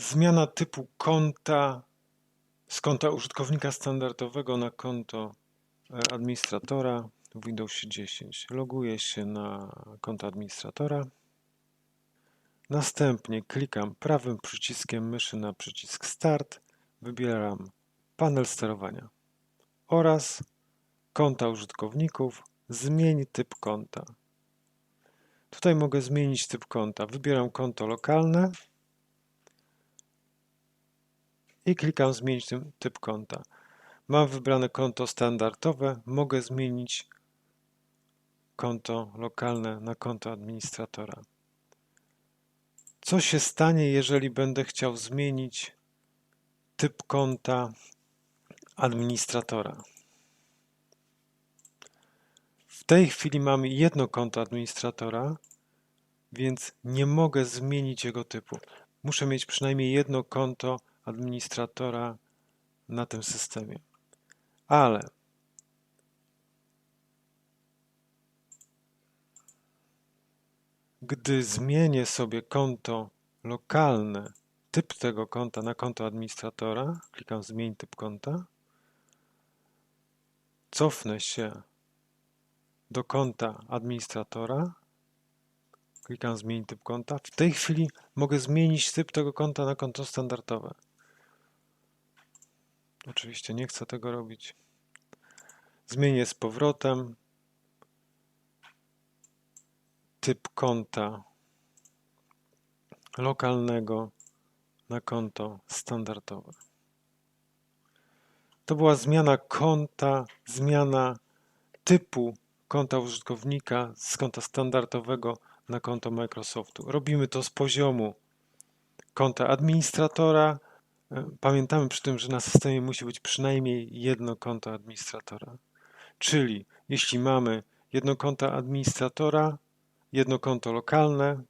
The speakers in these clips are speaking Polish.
Zmiana typu konta z konta użytkownika standardowego na konto e, administratora w Windowsie 10. Loguję się na konto administratora. Następnie klikam prawym przyciskiem myszy na przycisk Start. Wybieram panel sterowania oraz konta użytkowników. Zmień typ konta. Tutaj mogę zmienić typ konta. Wybieram konto lokalne i klikam zmienić typ konta. Mam wybrane konto standardowe, mogę zmienić konto lokalne na konto administratora. Co się stanie, jeżeli będę chciał zmienić typ konta administratora? W tej chwili mamy jedno konto administratora, więc nie mogę zmienić jego typu. Muszę mieć przynajmniej jedno konto administratora na tym systemie. Ale gdy zmienię sobie konto lokalne, typ tego konta na konto administratora, klikam zmień typ konta, cofnę się do konta administratora, klikam zmień typ konta. W tej chwili mogę zmienić typ tego konta na konto standardowe. Oczywiście nie chcę tego robić. Zmienię z powrotem typ konta lokalnego na konto standardowe. To była zmiana konta, zmiana typu konta użytkownika z konta standardowego na konto Microsoftu. Robimy to z poziomu konta administratora Pamiętamy przy tym, że na systemie musi być przynajmniej jedno konto administratora. Czyli jeśli mamy jedno konto administratora, jedno konto lokalne,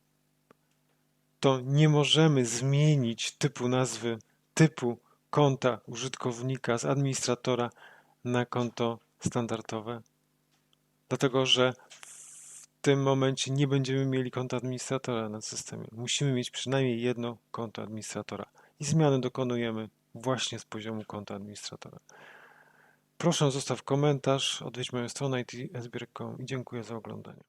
to nie możemy zmienić typu nazwy, typu konta użytkownika z administratora na konto standardowe, dlatego że w tym momencie nie będziemy mieli konta administratora na systemie. Musimy mieć przynajmniej jedno konto administratora i zmiany dokonujemy właśnie z poziomu konta administratora. Proszę zostaw komentarz, odwiedź moją stronę itsbierek.com i dziękuję za oglądanie.